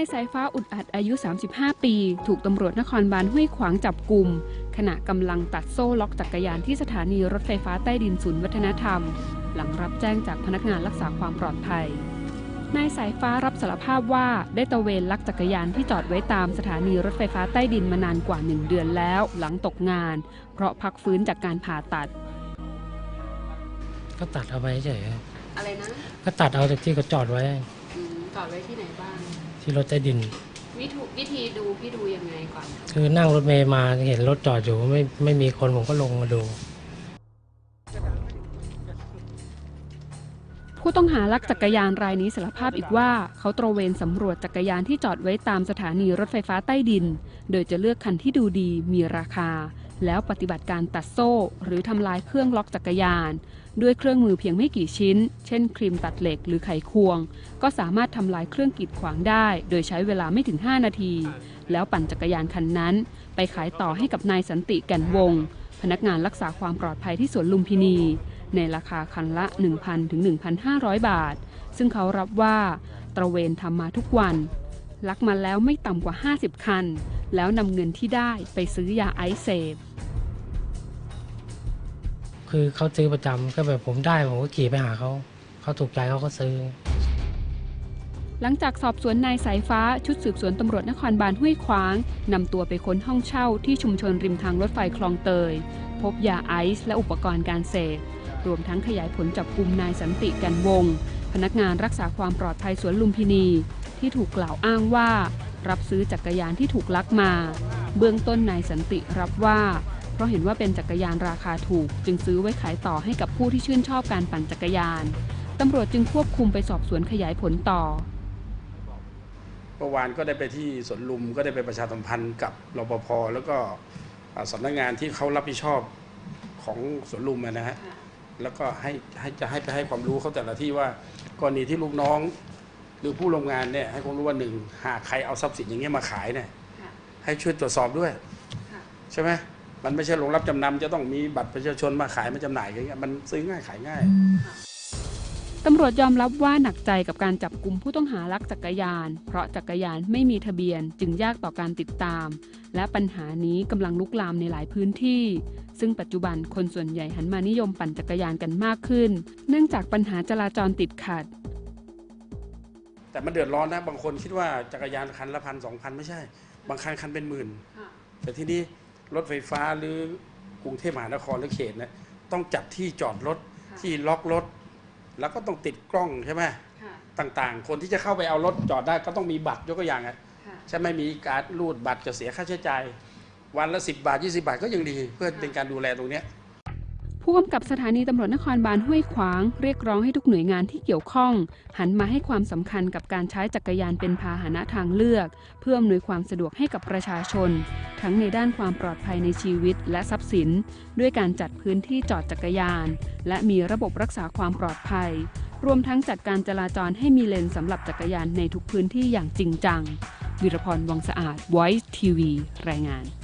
ายสายฟ้าอุดอัดอายุ 35 ปี ถูกตำรวจนครบาลห้วยขวางจับกลุ่ม ขณะกำลังตัดโซ่ล็อกจักรยานที่สถานีรถไฟฟ้าใต้ดินศูนย์วัฒนธรรม หลังรับแจ้งจากพนักงานรักษาความปลอดภัยนายสายฟ้ารับสารภาพว่าได้ตระเวนลักจักรยานที่จอดไว้ตามสถานีรถไฟฟ้าใต้ดินมานานกว่า1เดือนแล้ว หลังตกงาน เพราะพักฟื้นจากการผ่าตัด ก็ตัดเอาไว้เฉยอะไรนะ ก็ตัดเอาจากที่เขาจอดไว้จอดไว้ที่ไหนบ้าง ที่รถใต้ดิน วิธีวิธีดูพี่ดูยังไงก่อนคือนั่งรถเมย์มาเห็นรถจอดอยู่ไม่ไม่มีคนผมก็ลงมาดู ผู้ต้องหาลักจักรยานรายนี้สารภาพอีกว่า เขาตระเวนสำรวจจักรยานที่จอดไว้ตามสถานีรถไฟฟ้าใต้ดิน โดยจะเลือกคันที่ดูดีมีราคา แล้วปฏิบัติการตัดโซ่ หรือทำลายเครื่องล็อกจักรยาน ด้วยเครื่องมือเพียงไม่กี่ชิ้น เช่น ครีมตัดเหล็กหรือไขควง ก็สามารถทำลายเครื่องกีดขวางได้ โดยใช้เวลาไม่ถึง 5 นาที แล้วปั่นจักรยานคันนั้น ไปขายต่อให้กับนายสันติแก่นวง พนักงานรักษาความปลอดภัยที่สวนลุมพินี ในราคาคันละ 1,000ถึง1,500 บาท ซึ่งเขารับว่าตระเวนทำมาทุกวันลักมาแล้วไม่ต่ำกว่า 50 คัน แล้วนำเงินที่ได้ไปซื้อยาไอซ์เสพ คือเขาซื้อประจำก็แบบผมได้ผมก็ขี่ไปหาเขาเขาถูกใจเขาก็ซื้อ หลังจากสอบสวนนายสายฟ้าชุดสืบสวนตำรวจนครบาลห้วยขวางนำตัวไปค้นห้องเช่าที่ชุมชนริมทางรถไฟคลองเตย พบยาไอซ์และอุปกรณ์การเสพรวมทั้งขยายผลจับกลุ่มนายสันติกันวง พนักงานรักษาความปลอดภัยสวนลุมพินี ที่ถูกกล่าวอ้างว่า รับซื้อจักรยานที่ถูกลักมา เบื้องต้นนายสันติรับว่า ราะเห็นว่าเป็นจักรยานราคาถูก จึงซื้อไว้ขายต่อให้กับผู้ที่ชื่นชอบการปั่นจักรยาน ตำรวจจึงควบคุมไปสอบสวนขยายผลต่อเมื่อวานก็ได้ไปที่สวนลุมก็ได้ไปประชาสัมพันธ์กับรปภแล้วก็อ่าสำนักงานที่เขารับผิดชอบของสวนลุมอะนะฮะแล้วก็ให้ให้จะให้ไปให้ความรู้เขาแต่ละที่ว่ากรณีที่ลูกน้อง หรือผู้โรงงานเนี่ยให้ความรู้ว่าหนึ่งหากใครเอาทรัพย์สินอย่างเงี้ยมาขายเนี่ยให้ช่วยตรวจสอบด้วยใช่ไหม มันไม่ใช่โรงรับจำนำจะต้องมีบัตรประชาชนมาขายมาจำหน่ายอย่างเงี้ยมันซื้อง่ายขายง่ายตำรวจยอมรับว่าหนักใจกับการจับกลุ่มผู้ต้องหาลักจักรยาน เพราะจักรยานไม่มีทะเบียนจึงยากต่อการติดตาม และปัญหานี้กำลังลุกลามในหลายพื้นที่ ซึ่งปัจจุบันคนส่วนใหญ่หันมานิยมปั่นจักรยานกันมากขึ้น เนื่องจากปัญหาจราจรติดขัด แต่มันเดือดร้อนนะบางคนคิดว่าจักรยานคันละพันสองพันไม่ใช่ บางคันคันเป็นหมื่น แต่ที่นี่ รถไฟฟ้าหรือกรุงเทพมหานครหรือเขตนะต้องจัดที่จอดรถค่ะที่ล็อกรถ แล้วก็ต้องติดกล้องใช่ไหมต่างๆ คนที่จะเข้าไปเอารถจอดได้ก็ต้องมีบัตรยกตัวอย่างอะใช่ไหมมีการรูดบัตรจะเสียค่าใช้จ่ายวันละ 10 บาท 20 บาทก็ยังดี เพื่อเป็นการดูแลตรงเนี้ย ผู้กำกับสถานีตำรวจนครบาลห้วยขวาง เรียกร้องให้ทุกหน่วยงานที่เกี่ยวข้อง หันมาให้ความสำคัญกับการใช้จักรยานเป็นพาหนะทางเลือก เพื่ออำนวยความสะดวกให้กับประชาชน ทั้งในด้านความปลอดภัยในชีวิตและทรัพย์สิน ด้วยการจัดพื้นที่จอดจักรยาน และมีระบบรักษาความปลอดภัย รวมทั้งจัดการจราจรให้มีเลนสำหรับจักรยานในทุกพื้นที่อย่างจริงจังวิรพรวังสะอาด Voice TV รายงาน